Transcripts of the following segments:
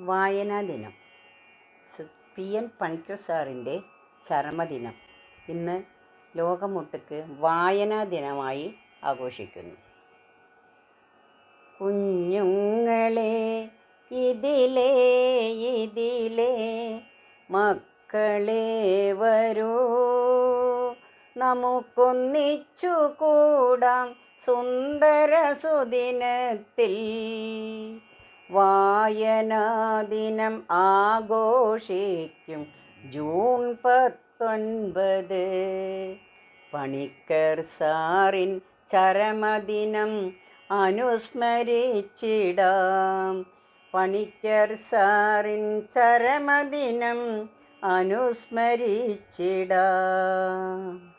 വായനാ ദിനം P N Panicker സാറിന്റെ ചരമദിനം. ഇന്ന് ലോകമൊട്ടുക്ക് വായനാ ദിനമായി ആഘോഷിക്കുന്നു. കുഞ്ഞുങ്ങളെ ഇതിലേ ഇതിലേ മക്കളെ വരൂ. നമുക്കൊന്നിച്ചു കൂടാം സുന്ദര സുദിനത്തിൽ. വായനാദിനം ആഘോഷിക്കും ജൂൺ പത്തൊൻപത്. പണിക്കർ സാറിൻ ചരമദിനം അനുസ്മരിച്ചിടാം. പണിക്കർ സാറിൻ ചരമദിനം അനുസ്മരിച്ചിടാം.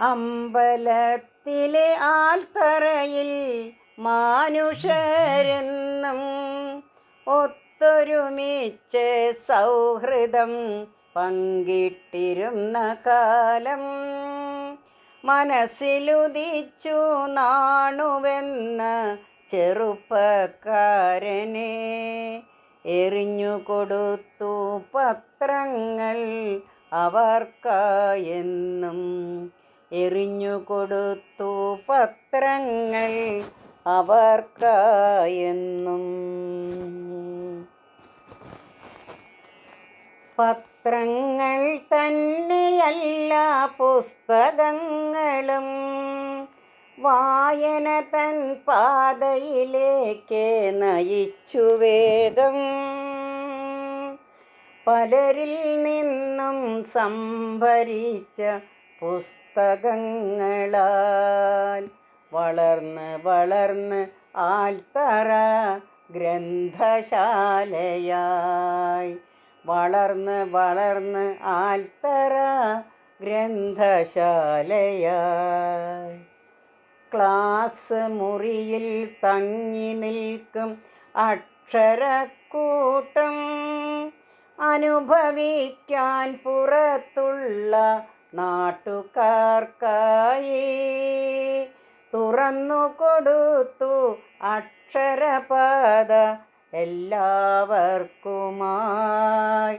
അമ്പലത്തിലെ ആൽത്തറയിൽ മാനുഷരെന്നും ഒത്തൊരുമിച്ച് സൗഹൃദം പങ്കിട്ടിരുന്ന കാലം മനസ്സിലുദിച്ചു നാണുവെന്ന ചെറുപ്പക്കാരനെ എറിഞ്ഞു കൊടുത്തു പത്രങ്ങൾ അവർക്കായെന്നും എറിഞ്ഞു കൊടുത്തു പത്രങ്ങൾ അവർക്കായെന്നും. പത്രങ്ങൾ തന്നെയല്ല പുസ്തകങ്ങളും. വായന തൻ പാതയിലേക്ക് നയിച്ചു വേഗം. പലരിൽ നിന്നും സംഭരിച്ച പുസ്തകങ്ങളാൽ വളർന്ന് വളർന്ന് ആൽത്തറ ഗ്രന്ഥശാലയായി. വളർന്ന് വളർന്ന് ആൽത്തറ ഗ്രന്ഥശാലയായി. ക്ലാസ് മുറിയിൽ തങ്ങി നിൽക്കും അക്ഷരക്കൂട്ടം. അനുഭവിക്കാൻ പുറത്തുള്ള നാട്ടുകാർക്കായി തുറന്നു കൊടുത്തു അക്ഷരപാത എല്ലാവർക്കുമായി.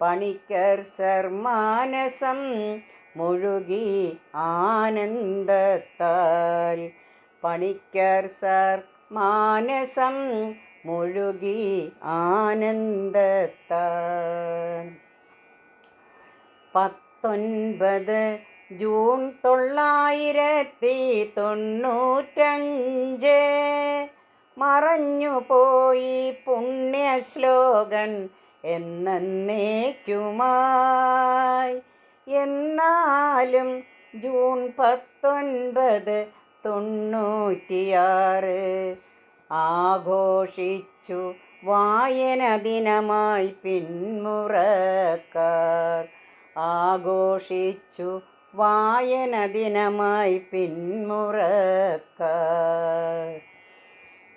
പണിക്കർ സർമാനസം മുഴുകി ആനന്ദത്താൽ. പണിക്കർ സർ മാനസം മുഴുകി ആനന്ദത്താൽ. പത്തൊൻപത് ജൂൺ തൊള്ളായിരത്തി തൊണ്ണൂറ്റഞ്ച്. മറഞ്ഞുപോയി പുണ്യശ്ലോകൻ എന്നേക്കുമായി എന്നാലും ജൂൺ പത്തൊൻപത് തൊണ്ണൂറ്റിയാറ് ആഘോഷിച്ചു വായന ദിനമായി പിന്മുറക്കാർ. ആഘോഷിച്ചു വായന ദിനമായി പിന്മുറക്കാർ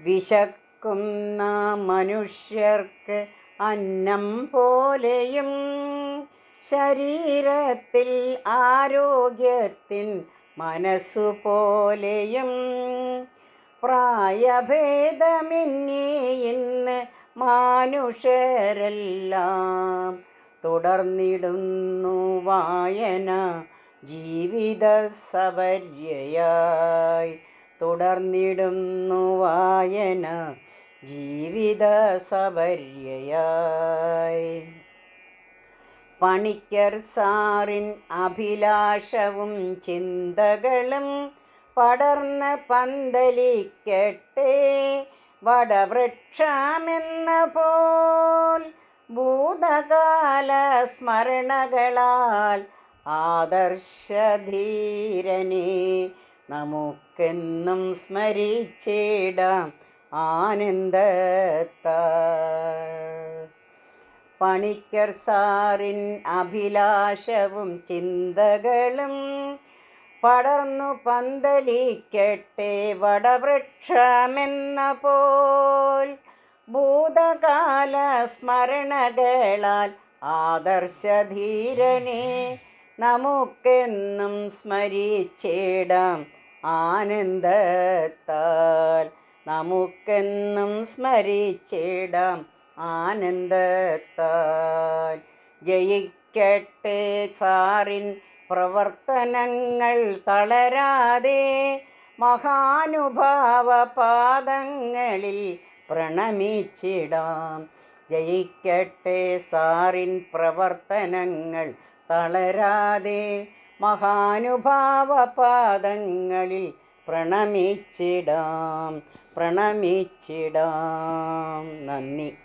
വിശക്കുന്ന മനുഷ്യർക്ക് അന്നം പോലെയും ശരീരത്തിൽ ആരോഗ്യത്തിൻ മനസ്സു പോലെയും. പ്രായഭേദമെന്നേ ഇന്ന് മനുഷ്യരെല്ലാം തുടർന്നിടുന്നു വായന ജീവിത സവര്യയായി തുടർന്നിടുന്നു വായന. ജീവിത സവര്യയായി പണിക്കർ സാറിൻ അഭിലാഷവും ചിന്തകളും പടർന്ന് പന്തലിക്കട്ടെ. വടവൃക്ഷമെന്ന പോൽ ഭൂതകാല സ്മരണകളാൽ ആദർശധീരനെ നമുക്കെന്നും സ്മരിച്ചിടാം ആനന്ദത്താൽ. പണിക്കർ സാറിൻ അഭിലാഷവും ചിന്തകളും പടർന്നു പന്തലിക്കട്ടെ വടവൃക്ഷമെന്ന പോൽ. ഭൂതകാല സ്മരണകളാൽ ആദർശധീരനെ നമുക്കെന്നും സ്മരിച്ചിടാം ആനന്ദത്താൽ. നമുക്കെന്നും സ്മരിച്ചിടാം ആനന്ദത്താൽ. ജയിക്കട്ടെ സാറിൻ പ്രവർത്തനങ്ങൾ തളരാതെ മഹാനുഭാവ പാദങ്ങളിൽ പ്രണമിച്ചിടാം. ജയിക്കട്ടെ സാറിൻ പ്രവർത്തനങ്ങൾ തളരാതെ മഹാനുഭാവ പാദങ്ങളിൽ പ്രണമിച്ചിടാം പ്രണമിച്ചിടാം. നന്ദി.